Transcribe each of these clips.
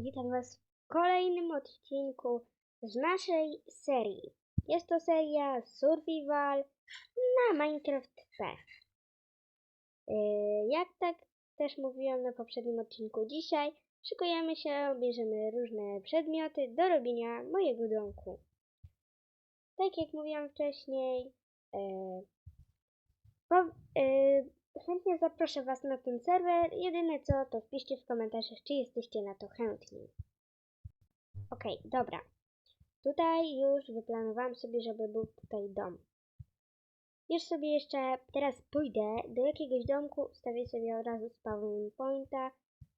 Witam Was w kolejnym odcinku z naszej serii. Jest to seria Survival na Minecraft C. Yy, Jak tak też mówiłam na poprzednim odcinku, dzisiaj szykujemy się, bierzemy różne przedmioty do robienia mojego domku. Tak jak mówiłam wcześniej, yy, po, yy, chętnie zaproszę Was na ten serwer. Jedyne co, to wpiszcie w komentarzach, czy jesteście na to chętni. Okej, dobra. Tutaj już wyplanowałam sobie, żeby był tutaj dom. Już sobie jeszcze teraz pójdę do jakiegoś domku, stawię sobie od razu spawn pointa.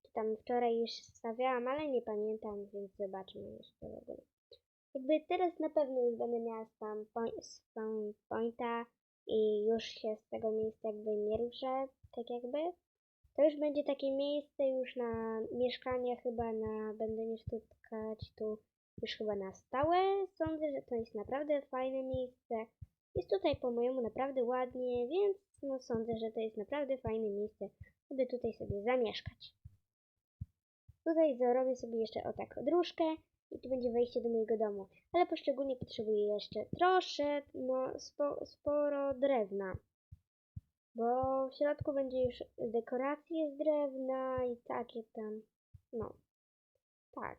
Czy tam wczoraj już stawiałam, ale nie pamiętam, więc zobaczmy jeszcze w ogóle. Jakby teraz na pewno już będę miała spawn, point, spawn pointa i już się z tego miejsca jakby nie ruszę, tak jakby. To już będzie takie miejsce już na mieszkanie chyba na, będę mieszkać tu już chyba na stałe. Sądzę, że to jest naprawdę fajne miejsce. Jest tutaj po mojemu naprawdę ładnie, więc no sądzę, że to jest naprawdę fajne miejsce, żeby tutaj sobie zamieszkać. Tutaj zrobię sobie jeszcze o tak dróżkę i tu będzie wejście do mojego domu. Ale poszczególnie potrzebuję jeszcze trosze, no spo, sporo drewna. Bo w środku będzie już dekoracje z drewna i takie tam, no, tak.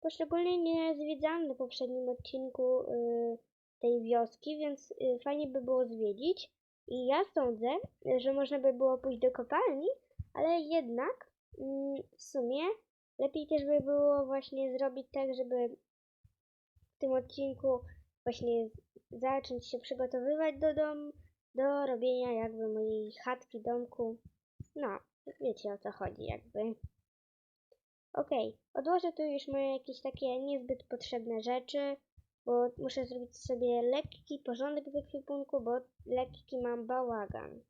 Poszczególnie nie zwiedzałam na poprzednim odcinku y, tej wioski, więc y, fajnie by było zwiedzić. I ja sądzę, że można by było pójść do kopalni, ale jednak mm, w sumie lepiej też by było właśnie zrobić tak, żeby w tym odcinku właśnie zacząć się przygotowywać do domu, do robienia jakby mojej chatki, domku. No, wiecie o co chodzi jakby. Okej, odłożę tu już moje jakieś takie niezbyt potrzebne rzeczy, bo muszę zrobić sobie lekki porządek w ekwipunku, bo lekki mam bałagan.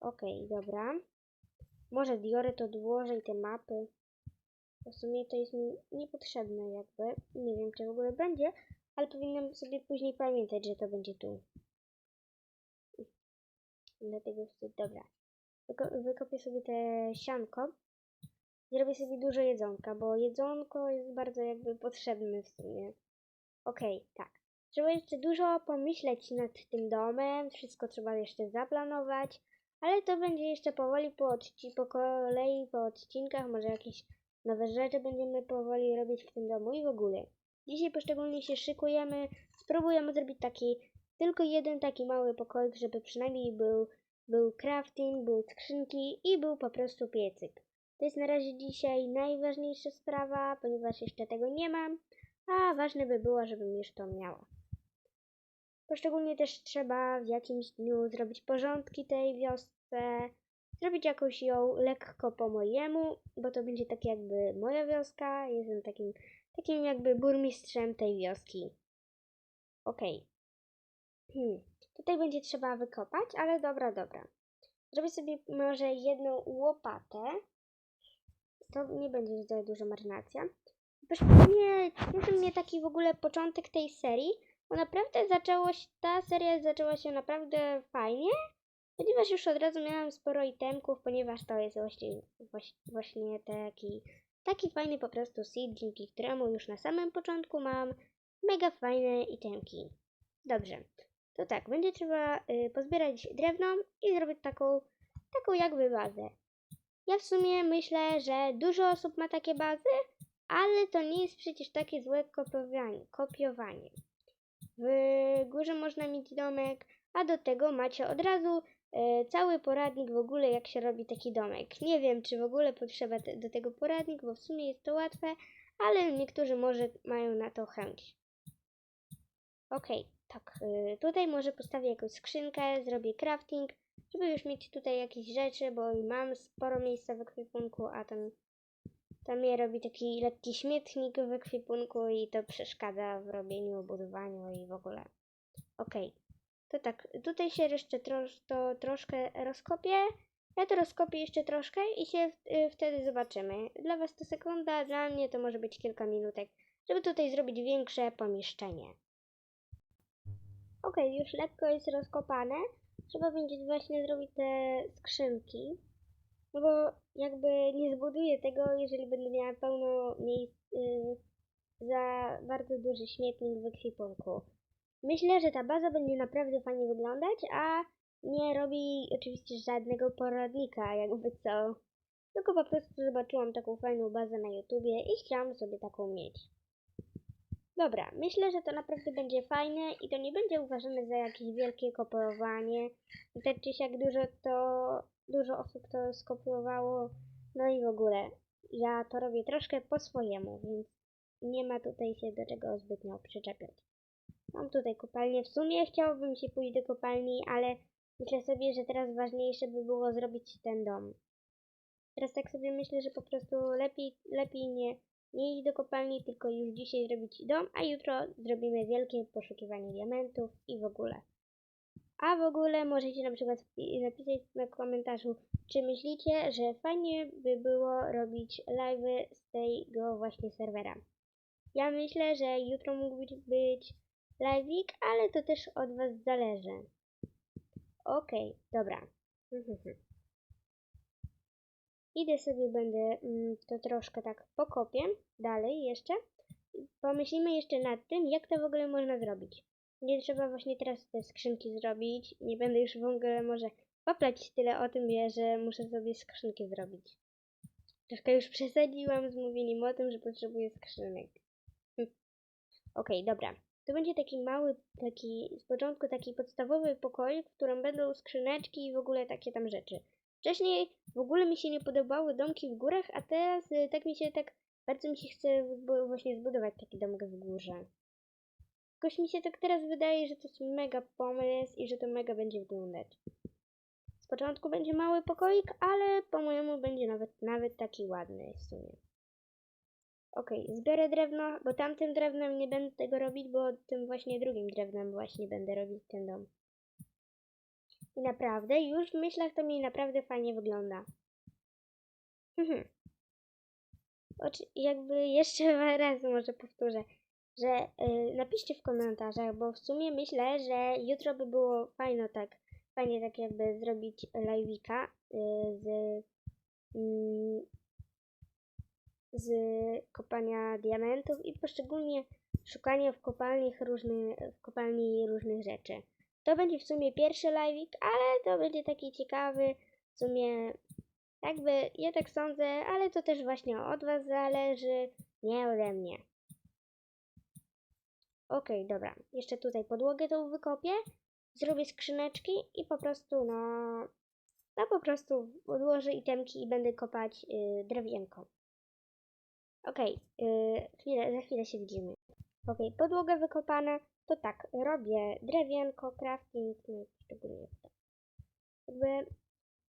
Okej, dobra. Może dioryt odłożę i te mapy. W sumie to jest mi niepotrzebne jakby. Nie wiem czy w ogóle będzie, ale powinnam sobie później pamiętać, że to będzie tu. Dlatego wstyd, dobra. Wyko wykopię sobie te sianko. Zrobię sobie dużo jedzonka, bo jedzonko jest bardzo jakby potrzebne w sumie. Okej, tak. Trzeba jeszcze dużo pomyśleć nad tym domem, wszystko trzeba jeszcze zaplanować, ale to będzie jeszcze powoli po, po kolei, po odcinkach, może jakieś nowe rzeczy będziemy powoli robić w tym domu i w ogóle. Dzisiaj poszczególnie się szykujemy, spróbujemy zrobić taki, tylko jeden taki mały pokoik, żeby przynajmniej był, był crafting, był skrzynki i był po prostu piecyk. To jest na razie dzisiaj najważniejsza sprawa, ponieważ jeszcze tego nie mam, a ważne by było, żebym już to miała. Poszczególnie też trzeba w jakimś dniu zrobić porządki tej wiosce, zrobić jakoś ją lekko po mojemu, bo to będzie tak jakby moja wioska, jestem takim, takim jakby burmistrzem tej wioski. Okej. Hmm. Tutaj będzie trzeba wykopać, ale dobra, dobra. Zrobię sobie może jedną łopatę. To nie będzie za duża marnacja. Poszczególnie cieszy mnie taki w ogóle początek tej serii, bo naprawdę zaczęło się, ta seria zaczęła się naprawdę fajnie, ponieważ już od razu miałam sporo itemków, ponieważ to jest właśnie, właśnie, taki, taki fajny po prostu seed, dzięki któremu już na samym początku mam mega fajne itemki. Dobrze, to tak, będzie trzeba y, pozbierać drewno i zrobić taką, taką jakby bazę. Ja w sumie myślę, że dużo osób ma takie bazy, ale to nie jest przecież takie złe kopiowanie. kopiowanie. W górze można mieć domek, a do tego macie od razu cały poradnik w ogóle jak się robi taki domek. Nie wiem, czy w ogóle potrzeba te, do tego poradnik, bo w sumie jest to łatwe, ale niektórzy może mają na to chęć. Okej, tak. e, tutaj może postawię jakąś skrzynkę, zrobię crafting, żeby już mieć tutaj jakieś rzeczy, bo mam sporo miejsca w ekwipunku, a tam tam je robi taki lekki śmietnik w ekwipunku i to przeszkadza w robieniu, budowaniu i w ogóle. Okej, to tak, tutaj się jeszcze trosz, to troszkę rozkopię. Ja to rozkopię jeszcze troszkę i się w, y, wtedy zobaczymy. Dla Was to sekunda, dla mnie to może być kilka minutek, żeby tutaj zrobić większe pomieszczenie. Okej, już lekko jest rozkopane. Trzeba będzie właśnie zrobić te skrzynki. No bo jakby nie zbuduję tego, jeżeli będę miała pełno miejsc yy, za bardzo duży śmietnik w ekwipunku. Myślę, że ta baza będzie naprawdę fajnie wyglądać, a nie robi oczywiście żadnego poradnika, jakby co. Tylko po prostu zobaczyłam taką fajną bazę na YouTubie i chciałam sobie taką mieć. Dobra, myślę, że to naprawdę będzie fajne i to nie będzie uważane za jakieś wielkie kopiowanie. Czy siak dużo to, dużo osób to skopiowało, no i w ogóle ja to robię troszkę po swojemu, więc nie ma tutaj się do czego zbytnio przyczepiać. Mam tutaj kopalnię. W sumie chciałabym się pójść do kopalni, ale myślę sobie, że teraz ważniejsze by było zrobić ten dom. Teraz tak sobie myślę, że po prostu lepiej, lepiej nie, nie iść do kopalni, tylko już dzisiaj zrobić dom, a jutro zrobimy wielkie poszukiwanie diamentów i w ogóle. A w ogóle możecie na przykład napisać na komentarzu, czy myślicie, że fajnie by było robić live'y z tego właśnie serwera. Ja myślę, że jutro mógł być, być live'ik, ale to też od Was zależy. Okej, dobra. Idę sobie, będę mm, to troszkę tak pokopię dalej jeszcze. Pomyślimy jeszcze nad tym, jak to w ogóle można zrobić. Nie trzeba właśnie teraz te skrzynki zrobić. Nie będę już w ogóle może paplać tyle o tym, że muszę sobie skrzynki zrobić. Troszkę już przesadziłam z mówieniem o tym, że potrzebuję skrzynek. Okej, dobra. To będzie taki mały, taki z początku taki podstawowy pokoik, w którym będą skrzyneczki i w ogóle takie tam rzeczy. Wcześniej w ogóle mi się nie podobały domki w górach, a teraz y, tak mi się tak bardzo mi się chce właśnie zbudować taki domek w górze. Jakoś mi się tak teraz wydaje, że to jest mega pomysł i że to mega będzie wyglądać. Z początku będzie mały pokoik, ale po mojemu będzie nawet, nawet taki ładny w sumie. Okej, zbiorę drewno, bo tamtym drewnem nie będę tego robić, bo tym właśnie drugim drewnem właśnie będę robić ten dom. I naprawdę, już w myślach to mi naprawdę fajnie wygląda. Mhm. Oczy, jakby jeszcze raz może powtórzę, że y, napiszcie w komentarzach, bo w sumie myślę, że jutro by było fajno tak, fajnie tak jakby zrobić live'ika y, z, mm, z kopania diamentów i poszczególnie szukania w kopalni różnych, w kopalni różnych rzeczy. To będzie w sumie pierwszy live'ik, ale to będzie taki ciekawy, w sumie jakby, ja tak sądzę, ale to też właśnie od Was zależy, nie ode mnie. Okej, dobra. Jeszcze tutaj podłogę tą wykopię, zrobię skrzyneczki i po prostu, no, no po prostu odłożę itemki i będę kopać y, drewienką. Okej, y, chwilę, za chwilę się widzimy. Okej, podłoga wykopana, to tak, robię drewienko, crafting, no szczególnie to. Jakby,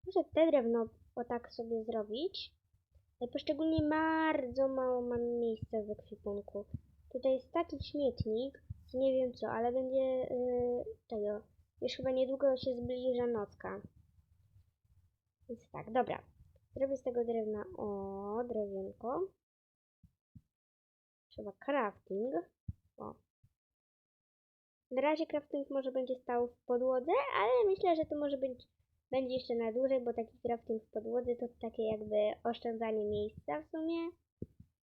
muszę te drewno o tak sobie zrobić. ale Poszczególnie bardzo mało mam miejsca w ekwipunku. Tutaj jest taki śmietnik, nie wiem co, ale będzie yy, tego. Już chyba niedługo się zbliża nocka. Więc tak, dobra. Zrobię z tego drewna, o, drewienko. Trzeba crafting. O. Na razie crafting może będzie stał w podłodze, ale myślę, że to może być będzie jeszcze na dłużej, bo taki crafting w podłodze to takie jakby oszczędzanie miejsca w sumie.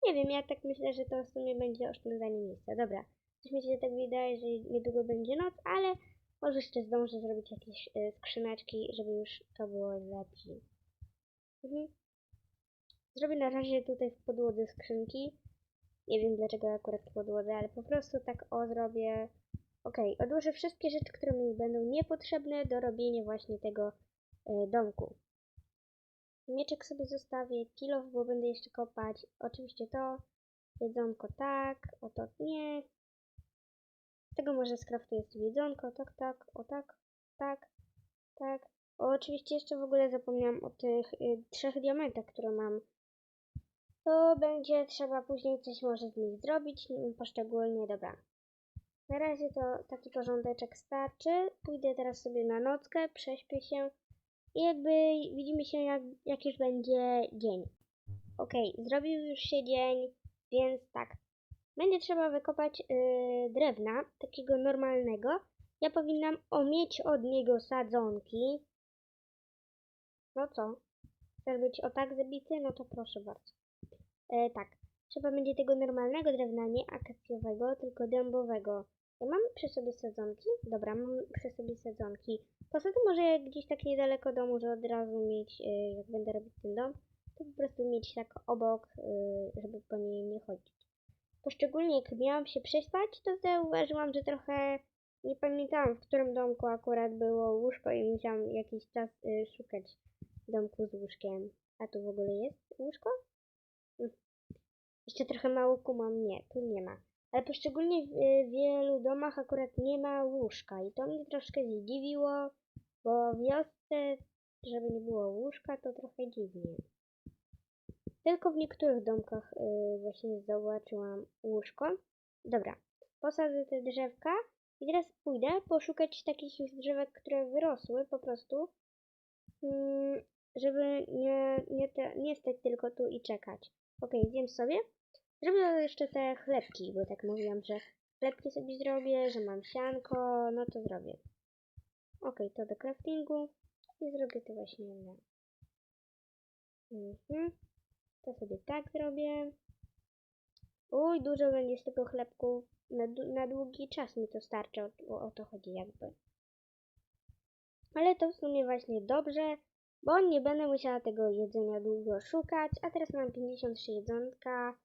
Nie wiem, ja tak myślę, że to w sumie będzie oszczędzanie miejsca. Dobra, coś mi się tak wydaje, że niedługo będzie noc, ale może jeszcze zdążę zrobić jakieś y, skrzyneczki, żeby już to było lepiej. Mhm. Zrobię na razie tutaj w podłodze skrzynki. Nie wiem dlaczego akurat w podłodze, ale po prostu tak o zrobię. Okej, odłożę wszystkie rzeczy, które mi będą niepotrzebne do robienia właśnie tego e, domku. Mieczek sobie zostawię, kilof, bo będę jeszcze kopać. Oczywiście to, jedzonko tak, o to nie. Tego może skraftuję sobie jedzonko, tak, tak, o tak, tak, tak. O, oczywiście jeszcze w ogóle zapomniałam o tych y, trzech diamentach, które mam. To będzie trzeba później coś może z nich zrobić, mm, poszczególnie, dobra. Na razie to taki porządeczek starczy. Pójdę teraz sobie na nockę, prześpię się i jakby widzimy się jak, jak już będzie dzień. Okej, zrobił już się dzień, więc tak. Będzie trzeba wykopać yy, drewna, takiego normalnego. Ja powinnam o mieć od niego sadzonki. No co? Chcesz być o tak zabity? No to proszę bardzo. E, tak. Trzeba będzie tego normalnego drewna, nie akacjowego, tylko dębowego. Ja mam przy sobie sadzonki? Dobra, mam przy sobie sadzonki. Poza tym może gdzieś tak niedaleko domu, że od razu mieć, y, jak będę robić ten dom, to po prostu mieć tak obok, y, żeby po niej nie chodzić. Poszczególnie jak miałam się przespać, to zauważyłam, że trochę nie pamiętałam, w którym domku akurat było łóżko i musiałam jakiś czas y, szukać domku z łóżkiem. A tu w ogóle jest łóżko? Jeszcze trochę mało kumam. Nie, tu nie ma. Ale poszczególnie w y, wielu domach akurat nie ma łóżka i to mnie troszkę zdziwiło, bo w wiosce, żeby nie było łóżka, to trochę dziwnie. Tylko w niektórych domkach y, właśnie zobaczyłam łóżko. Dobra, posadzę te drzewka i teraz pójdę poszukać takich już drzewek, które wyrosły po prostu, mm, żeby nie, nie, te, nie stać tylko tu i czekać. Okej, zjem sobie. Zrobię jeszcze te chlebki, bo tak mówiłam, że chlebki sobie zrobię, że mam sianko, no to zrobię. Okej, to do craftingu i zrobię to właśnie na. Mhm. To sobie tak zrobię. Uj, dużo będzie z tego chlebku. Na, na długi czas mi to starczy, o, o to chodzi jakby. Ale to w sumie właśnie dobrze, bo nie będę musiała tego jedzenia długo szukać, a teraz mam 53 jedzonka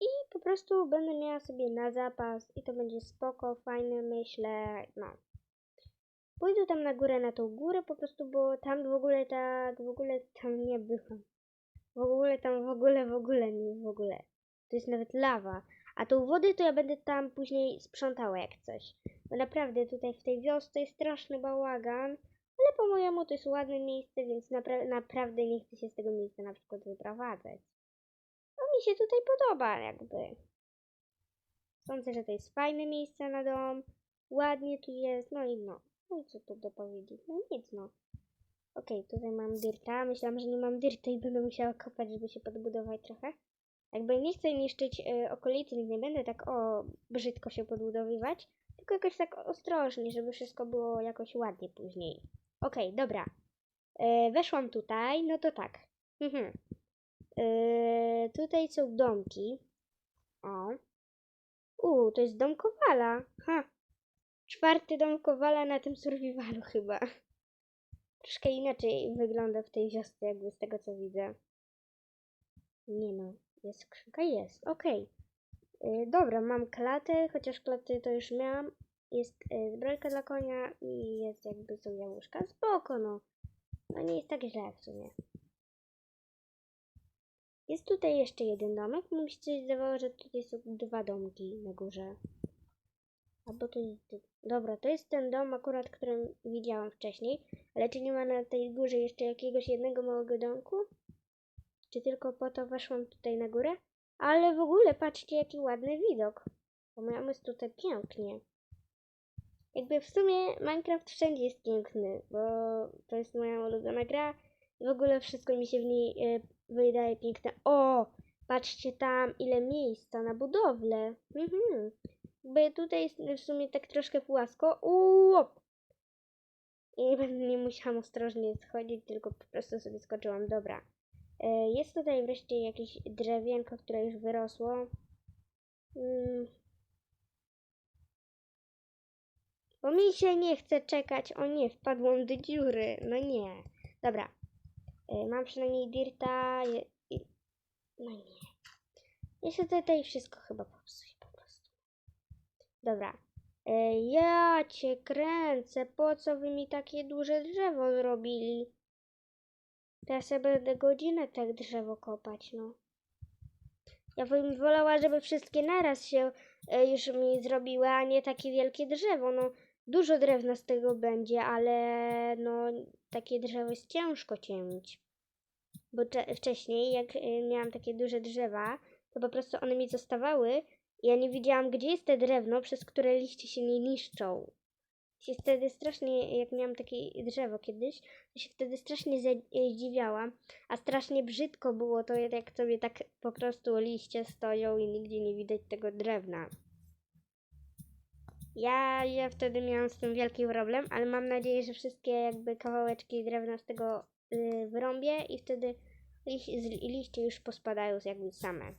i po prostu będę miała sobie na zapas i to będzie spoko, fajne myślę, no. Pójdę tam na górę, na tą górę po prostu, bo tam w ogóle tak, w ogóle tam nie byłam. W ogóle tam w ogóle, w ogóle nie, w ogóle. To jest nawet lawa. A tą wodę to ja będę tam później sprzątała jak coś. Bo naprawdę tutaj w tej wiosce jest straszny bałagan, ale po mojemu to jest ładne miejsce, więc napra naprawdę nie chcę się z tego miejsca na przykład wyprowadzać. No mi się tutaj podoba jakby. Sądzę, że to jest fajne miejsce na dom. Ładnie tu jest, no i no. No i co tu do powiedzieć? No nic no. Okej, tutaj mam dyrta. Myślałam, że nie mam dyrta i będę musiała kopać, żeby się podbudować trochę. Jakby nie chcę niszczyć y, okolicy, więc nie będę tak o brzydko się podbudowywać, tylko jakoś tak ostrożnie, żeby wszystko było jakoś ładnie później. Okej, dobra. E, weszłam tutaj, no to tak. Mhm. E, tutaj są domki. O. U, to jest dom Kowala. Ha. Czwarty dom Kowala na tym survivalu chyba. Troszkę inaczej wygląda w tej wiosce, jakby z tego co widzę. Nie no, jest skrzynka? Jest, okej. Y, Dobra, mam klatę, chociaż klaty to już miałam. Jest y, zbrojka dla konia i jest jakby są jałmużka. Spoko, no. No nie jest tak źle w sumie. Jest tutaj jeszcze jeden domek. Mi się zdawało, że tutaj są dwa domki na górze. Albo to jest... Dobra, to jest ten dom akurat, który widziałam wcześniej. Ale czy nie ma na tej górze jeszcze jakiegoś jednego małego domku? Czy tylko po to weszłam tutaj na górę? Ale w ogóle patrzcie jaki ładny widok. Bo jest tutaj pięknie. Jakby w sumie Minecraft wszędzie jest piękny, bo to jest moja ulubiona gra i w ogóle wszystko mi się w niej e, wydaje piękne. O! Patrzcie tam ile miejsca na budowlę. Mhm. Jakby tutaj jest w sumie tak troszkę płasko. Uop! I nie musiałam ostrożnie schodzić, tylko po prostu sobie skoczyłam. Dobra. E, Jest tutaj wreszcie jakieś drewienko, które już wyrosło. Bo mi się nie chce czekać. O nie, wpadłam do dziury. No nie. Dobra. E, Mam przynajmniej dirta. No nie. Jeszcze tutaj wszystko chyba popsuję po prostu. Dobra. E, Ja cię kręcę. Po co wy mi takie duże drzewo zrobili? Teraz ja będę godzinę tak drzewo kopać, no. Ja bym wolała, żeby wszystkie naraz się e, już mi zrobiły, a nie takie wielkie drzewo. No, dużo drewna z tego będzie, ale no, takie drzewo jest ciężko cięć. Bo cze- wcześniej, jak e, miałam takie duże drzewa, to po prostu one mi zostawały ja nie widziałam, gdzie jest te drewno, przez które liście się nie niszczą. Się wtedy strasznie, jak miałam takie drzewo kiedyś, to się wtedy strasznie zdziwiałam, a strasznie brzydko było to, jak sobie tak po prostu liście stoją i nigdzie nie widać tego drewna. Ja, ja wtedy miałam z tym wielki problem, ale mam nadzieję, że wszystkie jakby kawałeczki drewna z tego y, wyrąbię i wtedy liście już pospadają jakby same.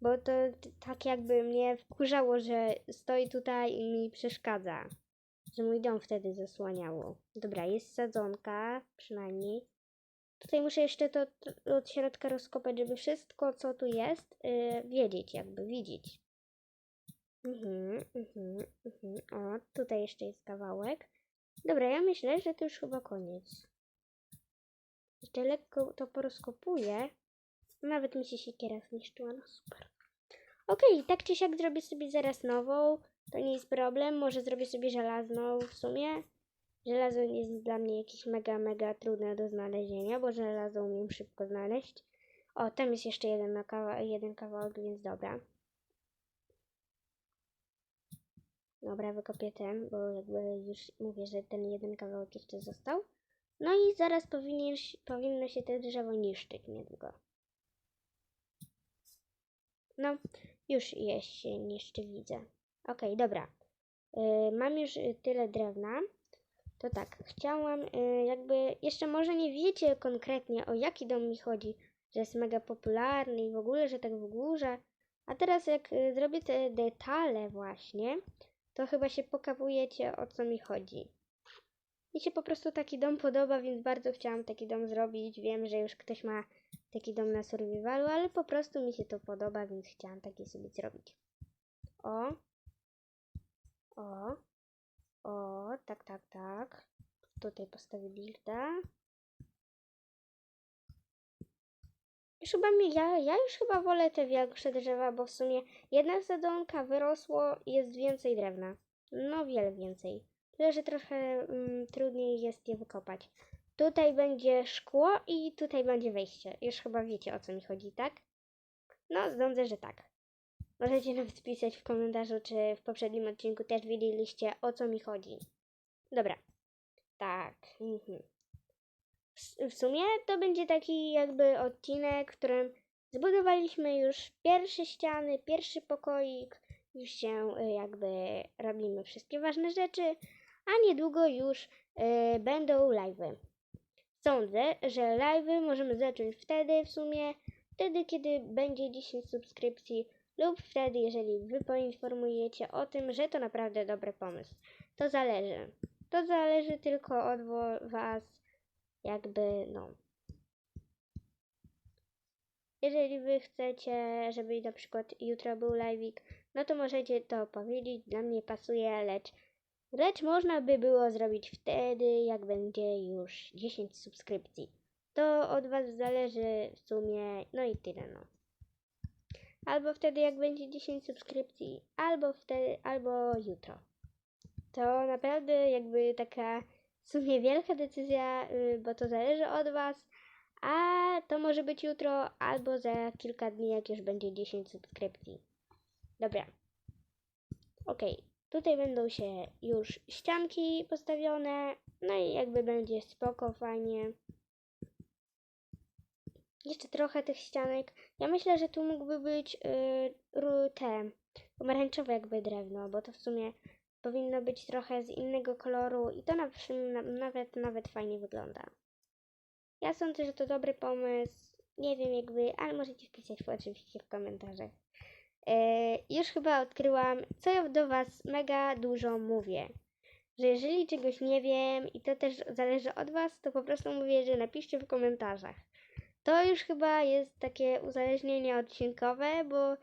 Bo to tak jakby mnie wkurzało, że stoi tutaj i mi przeszkadza. Że mój dom wtedy zasłaniało. Dobra, jest sadzonka przynajmniej. Tutaj muszę jeszcze to od środka rozkopać, żeby wszystko, co tu jest, yy, wiedzieć, jakby widzieć. Mhm, mhm, mhm. O, tutaj jeszcze jest kawałek. Dobra, ja myślę, że to już chyba koniec. Jeszcze lekko to porozkopuję. Nawet mi się siekiera zniszczyła, no super. Okej, tak czy siak zrobię sobie zaraz nową. To nie jest problem. Może zrobię sobie żelazną w sumie. Żelazo nie jest dla mnie jakieś mega, mega trudne do znalezienia, bo żelazo umiem szybko znaleźć. O, tam jest jeszcze jeden, kawa jeden kawałek, więc dobra. Dobra, wykopię ten, bo jakby już mówię, że ten jeden kawałek jeszcze został. No i zaraz powinien, powinno się to drzewo niszczyć niedługo. No, już je się niszczy, widzę. Okej, dobra. Y, mam już tyle drewna. To tak, chciałam y, jakby, jeszcze może nie wiecie konkretnie o jaki dom mi chodzi, że jest mega popularny i w ogóle, że tak w górze. A teraz jak y, zrobię te detale właśnie, to chyba się pokawujecie o co mi chodzi. Mi się po prostu taki dom podoba, więc bardzo chciałam taki dom zrobić. Wiem, że już ktoś ma taki dom na survivalu, ale po prostu mi się to podoba, więc chciałam taki sobie zrobić. O. O. O, tak, tak, tak. Tutaj postawię builda. Chyba mi, ja, ja już chyba wolę te większe drzewa, bo w sumie jedna sadzonka wyrosło jest więcej drewna. No wiele więcej. Tyle, że trochę mm, trudniej jest je wykopać. Tutaj będzie szkło i tutaj będzie wejście. Już chyba wiecie o co mi chodzi, tak? No, sądzę, że tak. Możecie nawet pisać w komentarzu, czy w poprzednim odcinku też wiedzieliście o co mi chodzi. Dobra. Tak. Mhm. W- sumie to będzie taki jakby odcinek, w którym zbudowaliśmy już pierwsze ściany, pierwszy pokoik, już się y, jakby robimy wszystkie ważne rzeczy, a niedługo już y, będą live'y. Sądzę, że live'y możemy zacząć wtedy w sumie, wtedy kiedy będzie 10 subskrypcji lub wtedy, jeżeli wy poinformujecie o tym, że to naprawdę dobry pomysł. To zależy. To zależy tylko od was, jakby, no. Jeżeli wy chcecie, żeby na przykład jutro był live'ik, no to możecie to powiedzieć, dla mnie pasuje, lecz Lecz można by było zrobić wtedy, jak będzie już 10 subskrypcji. To od Was zależy w sumie, no i tyle no. Albo wtedy, jak będzie 10 subskrypcji, albo wtedy, albo jutro. To naprawdę jakby taka w sumie wielka decyzja, y, bo to zależy od Was, a to może być jutro, albo za kilka dni, jak już będzie 10 subskrypcji. Dobra. Okej. Tutaj będą się już ścianki postawione, no i jakby będzie spoko, fajnie. Jeszcze trochę tych ścianek. Ja myślę, że tu mógłby być yy, te pomarańczowe jakby drewno, bo to w sumie powinno być trochę z innego koloru i to na, na, nawet, nawet fajnie wygląda. Ja sądzę, że to dobry pomysł. Nie wiem jakby, ale możecie wpisać oczywiście w komentarzach. E, już chyba odkryłam, co ja do Was mega dużo mówię. Że jeżeli czegoś nie wiem i to też zależy od Was, to po prostu mówię, że napiszcie w komentarzach. To już chyba jest takie uzależnienie odcinkowe, bo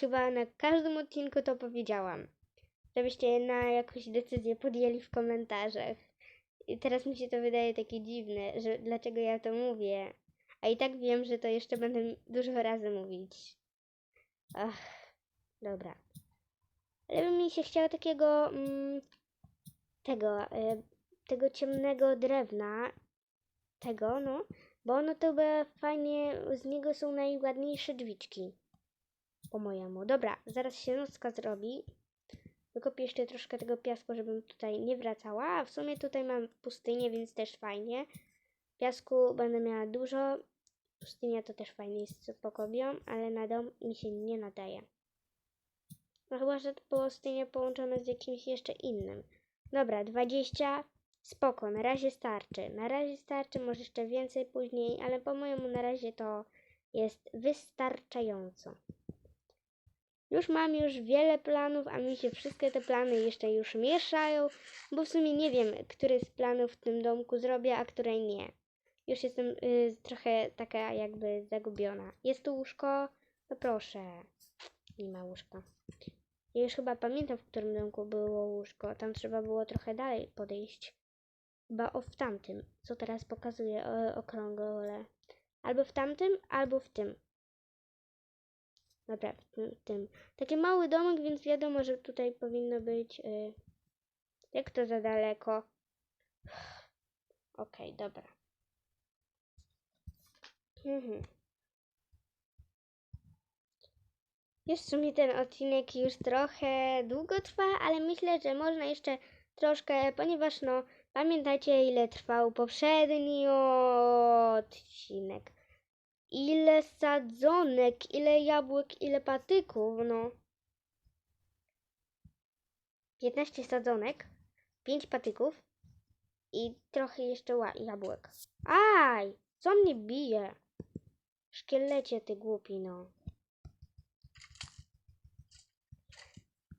chyba na każdym odcinku to powiedziałam. Żebyście na jakąś decyzję podjęli w komentarzach. I teraz mi się to wydaje takie dziwne, że dlaczego ja to mówię. A i tak wiem, że to jeszcze będę dużo razy mówić. Ach, dobra. Ale by mi się chciało takiego mm, tego, e, tego ciemnego drewna. Tego, no. Bo ono to by fajnie, z niego są najładniejsze drzwiczki. Po mojemu. Dobra, zaraz się nocka zrobi. Wykopię jeszcze troszkę tego piasku, żebym tutaj nie wracała. A w sumie tutaj mam pustynię, więc też fajnie. Piasku będę miała dużo. Pustynia to też fajnie jest biom, ale na dom mi się nie nadaje. No chyba, że to pustynia połączone z jakimś jeszcze innym. Dobra, 20. Spoko, na razie starczy. Na razie starczy, może jeszcze więcej później, ale po mojemu na razie to jest wystarczająco. Już mam już wiele planów, a mi się wszystkie te plany jeszcze już mieszają, bo w sumie nie wiem, który z planów w tym domku zrobię, a której nie. Już jestem y, trochę taka jakby zagubiona. Jest tu łóżko? No proszę. Nie ma łóżka. Ja już chyba pamiętam, w którym domku było łóżko. Tam trzeba było trochę dalej podejść. Chyba o w tamtym, co teraz pokazuje okrągłe. Albo w tamtym, albo w tym. Dobra, w tym. Taki mały domek, więc wiadomo, że tutaj powinno być. Y... Jak to za daleko? Okej, dobra. Mhm. W sumie ten odcinek już trochę długo trwa, ale myślę, że można jeszcze troszkę, ponieważ no pamiętacie ile trwał poprzedni odcinek. Ile sadzonek, ile jabłek, ile patyków, no. 15 sadzonek, 5 patyków i trochę jeszcze jabłek. Aj! Co mnie bije? Szkielecie ty głupi, no.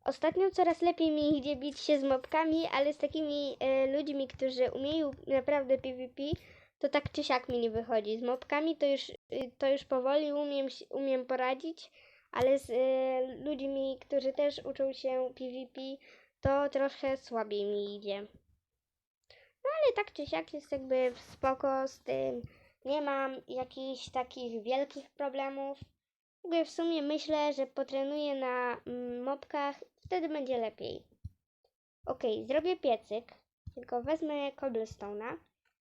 Ostatnio coraz lepiej mi idzie bić się z mobkami, ale z takimi e, ludźmi, którzy umieją naprawdę PvP, to tak czy siak mi nie wychodzi. Z mobkami to już, to już powoli umiem, umiem poradzić, ale z e, ludźmi, którzy też uczą się PvP, to trochę słabiej mi idzie. No ale tak czy siak jest jakby spoko z tym. Nie mam jakichś takich wielkich problemów. Jakby w sumie myślę, że potrenuję na mm, mopkach, wtedy będzie lepiej. Ok, zrobię piecyk, tylko wezmę cobblestone'a.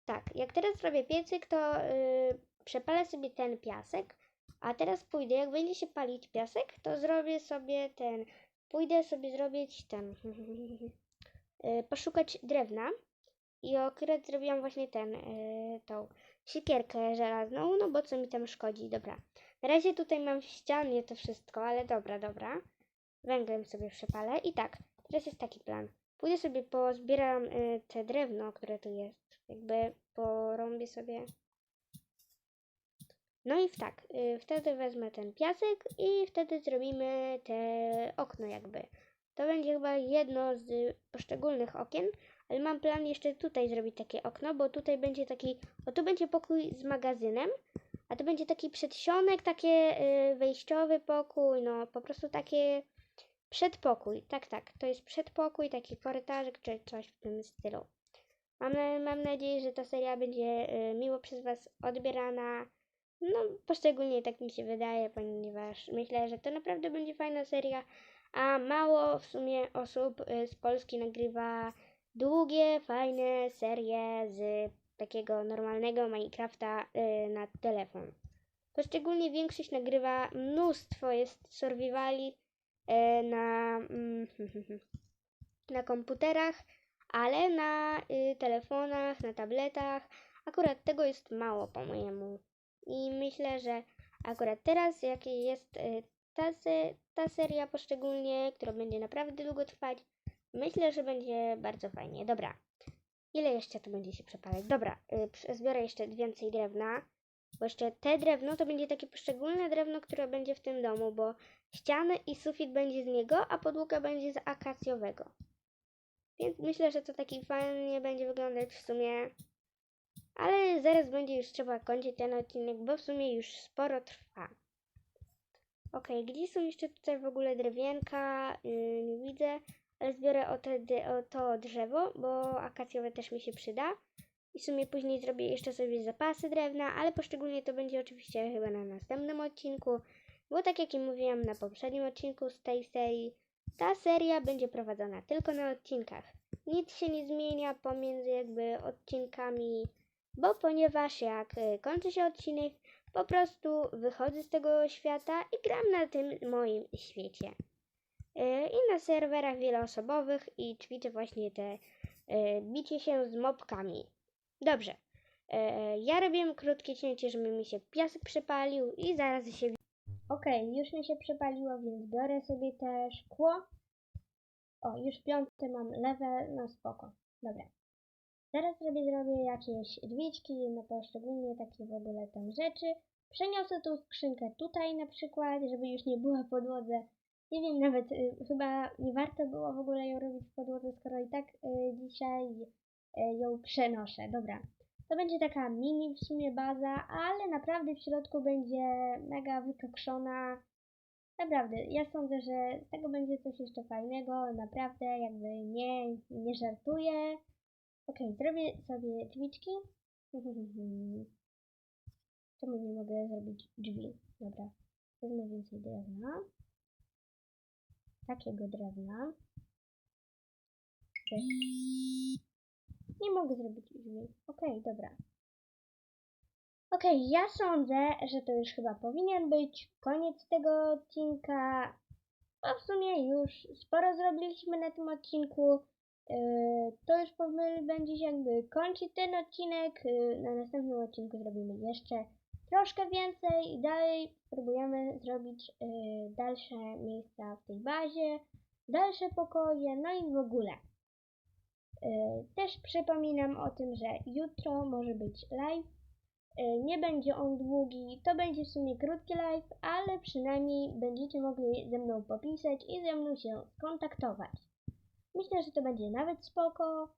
Tak, jak teraz zrobię piecyk, to yy, przepalę sobie ten piasek, a teraz pójdę, jak będzie się palić piasek, to zrobię sobie ten, pójdę sobie zrobić ten, yy, poszukać drewna i akurat zrobiłam właśnie ten, yy, tą siekierkę żelazną, no bo co mi tam szkodzi, dobra. Na razie tutaj mam w ścianie to wszystko, ale dobra, dobra. Węglem sobie przepalę. I tak, teraz jest taki plan. Pójdę sobie, pozbieram y, te drewno, które tu jest. Jakby porąbię sobie. No i tak, y, wtedy wezmę ten piasek i wtedy zrobimy te okno jakby. To będzie chyba jedno z poszczególnych okien, ale mam plan jeszcze tutaj zrobić takie okno, bo tutaj będzie taki, bo tu będzie pokój z magazynem, a to będzie taki przedsionek, takie y, wejściowy pokój, no po prostu takie przedpokój. Tak, tak, to jest przedpokój, taki korytarzyk czy coś w tym stylu. Mam, mam nadzieję, że ta seria będzie y, miło przez Was odbierana. No, poszczególnie tak mi się wydaje, ponieważ myślę, że to naprawdę będzie fajna seria, a mało w sumie osób y, z Polski nagrywa długie, fajne serie z takiego normalnego Minecrafta y, na telefon. Poszczególnie większość nagrywa mnóstwo jest survivali y, na, mm, na komputerach, ale na telefonach, na tabletach akurat tego jest mało po mojemu. I myślę, że akurat teraz, jak jest y, ta, ta seria poszczególnie, która będzie naprawdę długo trwać, myślę, że będzie bardzo fajnie. Dobra, Ile jeszcze tu będzie się przepalać? Dobra, y, zbiorę jeszcze więcej drewna, bo jeszcze te drewno to będzie takie poszczególne drewno, które będzie w tym domu, bo ściany i sufit będzie z niego, a podłoga będzie z akacjowego. Więc myślę, że to taki fajnie będzie wyglądać w sumie. Ale zaraz będzie już trzeba kończyć ten odcinek, bo w sumie już sporo trwa. Okej, gdzie są jeszcze tutaj w ogóle drewienka? Yy, nie widzę ale zbiorę o, te, o to drzewo, bo akacjowe też mi się przyda. I w sumie później zrobię jeszcze sobie zapasy drewna, ale poszczególnie to będzie oczywiście chyba na następnym odcinku, bo tak jak i mówiłam na poprzednim odcinku z tej serii, ta seria będzie prowadzona tylko na odcinkach. Nic się nie zmienia pomiędzy jakby odcinkami, bo ponieważ jak y, kończy się odcinek, po prostu wychodzę z tego świata i gram na tym moim świecie. E, i na serwerach wieloosobowych i ćwiczę właśnie te e, bicie się z mobkami. Dobrze. Ja robię krótkie cięcie, żeby mi się piasek przypalił i zaraz się... Okej, już mi się przypaliło, więc biorę sobie te szkło. O, już piąte mam lewe, no spoko. Dobra. Zaraz sobie zrobię jakieś drzwiczki, no poszczególnie takie w ogóle tam rzeczy. Przeniosę tą skrzynkę tutaj na przykład, żeby już nie była w podłodze. Nie wiem, nawet y, chyba nie warto było w ogóle ją robić w podłodze, skoro i tak y, dzisiaj y, ją przenoszę. Dobra, to będzie taka mini w sumie baza, ale naprawdę w środku będzie mega wykokszona. Naprawdę, ja sądzę, że z tego będzie coś jeszcze fajnego, naprawdę jakby nie, nie żartuję. Okej, zrobię sobie drzwiczki. Czemu nie mogę zrobić drzwi? Dobra, wezmę więcej drewna. Takiego drewna. Nie mogę zrobić drzwi. Okej, dobra. Okej, ja sądzę, że to już chyba powinien być koniec tego odcinka. Bo w sumie już sporo zrobiliśmy na tym odcinku. Yy, to już powoli będzie się jakby kończyć ten odcinek. Yy, na następnym odcinku zrobimy jeszcze troszkę więcej i dalej spróbujemy zrobić yy, dalsze miejsca w tej bazie, dalsze pokoje, no i w ogóle. Też przypominam o tym, że jutro może być live. Nie będzie on długi, to będzie w sumie krótki live, ale przynajmniej będziecie mogli ze mną popisać i ze mną się skontaktować. Myślę, że to będzie nawet spoko.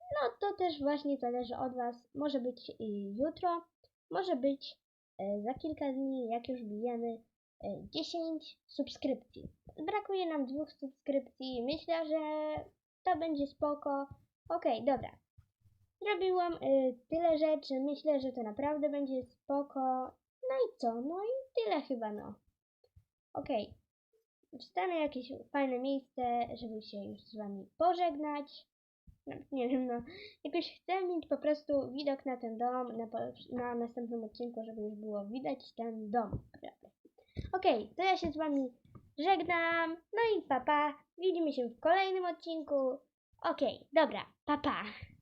No to też właśnie zależy od Was. Może być jutro, może być e, za kilka dni, jak już bijemy e, 10 subskrypcji. Brakuje nam dwóch subskrypcji. Myślę, że to będzie spoko. Okej, dobra. Zrobiłam e, tyle rzeczy. Myślę, że to naprawdę będzie spoko. No i co? No i tyle chyba, no. Okej. Wstanę jakieś fajne miejsce, żeby się już z wami pożegnać. No, nie wiem, no. Jakoś chcę mieć po prostu widok na ten dom na, na następnym odcinku, żeby już było widać ten dom. Okej, to ja się z wami żegnam. No i papa. Widzimy się w kolejnym odcinku. Okej, dobra, papa. Pa.